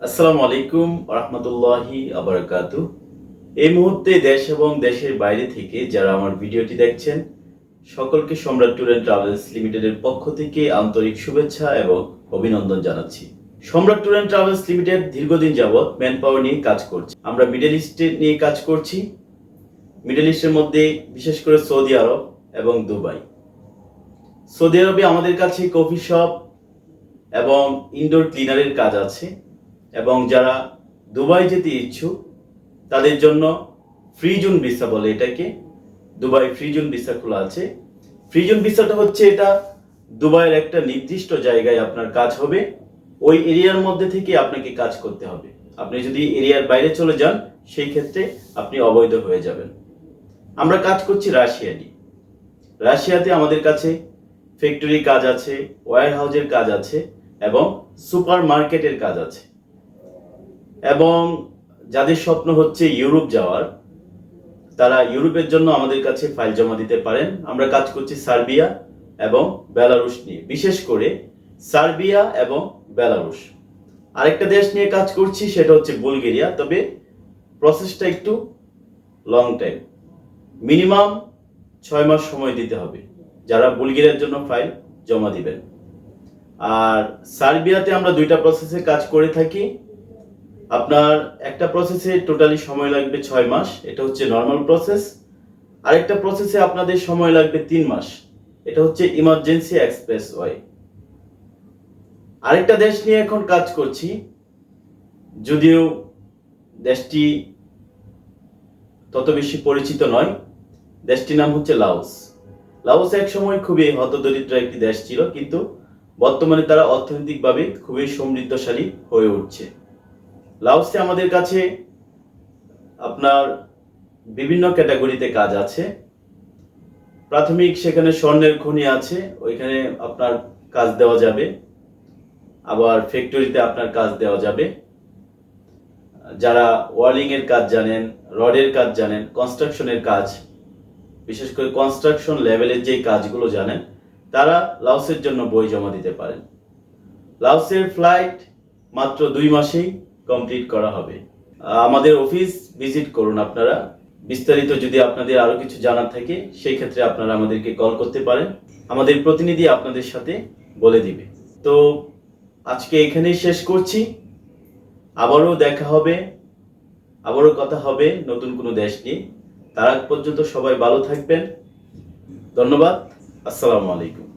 আসসালামু আলাইকুম রহমতুল্লাহি আবরাকাতু। এই মুহূর্তে দেশ এবং দেশের বাইরে থেকে যারা আমার ভিডিওটি দেখছেন, সকলকে সম্রাট ট্যুর অ্যান্ড ট্রাভেলস লিমিটেডের পক্ষ থেকে আন্তরিক শুভেচ্ছা এবং অভিনন্দন জানাচ্ছি। সম্রাট ট্যুর অ্যান্ড ট্রাভেলস লিমিটেড দীর্ঘদিন যাবৎ ম্যান পাওয়ার নিয়ে কাজ করছে। আমরা মিডল ইস্টে নিয়ে কাজ করছি। মিডল ইস্টের মধ্যে বিশেষ করে সৌদি আরব এবং দুবাই। সৌদি আরবে আমাদের কাছে কফি শপ এবং ইনডোর ক্লিনারের কাজ আছে। এবং যারা দুবাই যেতে ইচ্ছুক, তাদের জন্য ফ্রি জোন ভিসা বলে এটাকে। দুবাই ফ্রি জোন ভিসা খোলা আছে। ফ্রি জোন ভিসাটা হচ্ছে এটা দুবাইয়ের একটা নির্দিষ্ট জায়গায় আপনার কাজ হবে। ওই এরিয়ার মধ্যে থেকে আপনাকে কাজ করতে হবে। আপনি যদি এরিয়ার বাইরে চলে যান, সেই ক্ষেত্রে আপনি অবৈধ হয়ে যাবেন। আমরা কাজ করছি রাশিয়া নিয়ে। রাশিয়াতে আমাদের কাছে ফ্যাক্টরি কাজ আছে ওয়্যার হাউজের কাজ আছে এবং সুপার মার্কেটের কাজ আছে। এবং যাদের স্বপ্ন হচ্ছে ইউরোপ যাওয়ার, তারা ইউরোপের জন্য আমাদের কাছে ফাইল জমা দিতে পারেন। আমরা কাজ করছি সার্বিয়া এবং বেলারুশ নিয়ে, বিশেষ করে সার্বিয়া এবং বেলারুশ। আরেকটা দেশ নিয়ে কাজ করছি, সেটা হচ্ছে বুলগেরিয়া, তবে প্রসেসটা একটু লং টাইম মিনিমাম ছয় মাস সময় দিতে হবে, যারা বুলগেরিয়ার জন্য ফাইল জমা দিবেন। আর সার্বিয়াতে আমরা দুইটা প্রসেসে কাজ করে থাকি। আপনার একটা প্রসেসে টোটালি সময় লাগবে ছয় মাস, এটা হচ্ছে নর্মাল প্রসেস আরেকটা প্রসেসে আপনাদের সময় লাগবে তিন মাস, এটা হচ্ছে ইমার্জেন্সি এক্সপ্রেস ওয়ে আরেকটা দেশ নিয়ে এখন কাজ করছি, যদিও দেশটি তত বেশি পরিচিত নয়, দেশটির নাম হচ্ছে লাওস। লাওস এক সময় খুবই হতদরিদ্র একটি দেশ ছিল, কিন্তু বর্তমানে তারা অর্থনৈতিকভাবে খুবই সমৃদ্ধশালী হয়ে উঠছে। লাওসে আমাদের কাছে আপনার বিভিন্ন ক্যাটাগরিতে কাজ আছে। প্রাথমিক সেখানে স্বর্ণের খনি আছে, ওইখানে আপনার কাজ দেওয়া যাবে। আবার ফ্যাক্টরিতে আপনার কাজ দেওয়া যাবে। যারা ওয়ার্লিং এর কাজ জানেন, রডের কাজ জানেন, কনস্ট্রাকশনের কাজ, বিশেষ করে কনস্ট্রাকশন লেভেলের যে কাজগুলো জানেন, তারা লাওসের জন্য বই জমা দিতে পারেন। লাওসের ফ্লাইট মাত্র দুই মাসেই কমপ্লিট করা হবে। আমাদের অফিস ভিজিট করুন আপনারা। বিস্তারিত যদি আপনাদের আরও কিছু জানার থাকে, সেই ক্ষেত্রে আপনারা আমাদেরকে কল করতে পারেন। আমাদের প্রতিনিধি আপনাদের সাথে বলে দিবে। তো আজকে এখানেই শেষ করছি। আবারও দেখা হবে, আবারও কথা হবে নতুন কোনো দেশ নিয়ে। তার আগ পর্যন্ত সবাই ভালো থাকবেন। ধন্যবাদ। আসসালামু আলাইকুম।